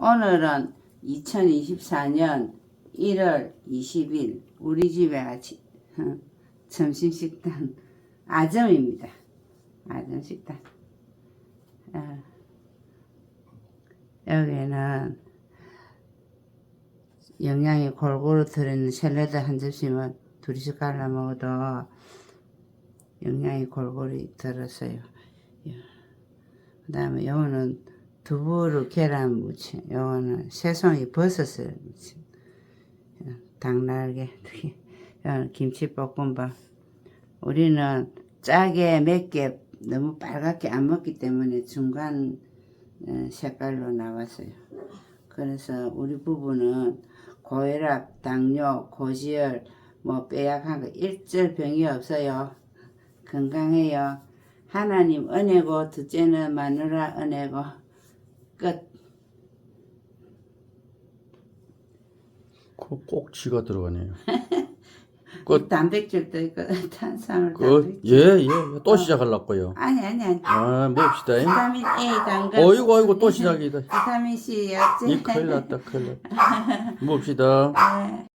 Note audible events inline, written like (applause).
오늘은 2024년 1월 20일 우리 집에 아침 (laughs) 어, 점심 식단 아점입니다. 아점 식단. 어, 여기는 영양이 골고루 들어있는 샐러드 한 접시만 둘이서 갈라 먹어도 영양이 골고루 들었어요. 그 다음에 요거는 두부로 계란 무침, 요거는 새송이 버섯을 무침, 닭날개, 김치볶음밥. 우리는 짜게 맵게 너무 빨갛게 안 먹기 때문에 중간 어, 색깔로 나왔어요. 그래서 우리 부부는 고혈압, 당뇨, 고지혈, 뭐 빼약한 거 일절 병이 없어요. 건강해요. 하나님 은혜고 둘째는 마누라 은혜고 끝. 그 꼭 쥐가 들어가네요. (laughs) 끝. 단백질도 있고 (laughs) 탄수화물 그, 단백질. 예, 예. 또 시작하려고요. 아니 아니 아니. 아, 봅시다. 비타민 A 당근. 어이구, 어이구, 또 시작이다. 비타민 C 약재. 이 큰일 났다, 큰일 났다. (laughs) 봅시다. 네.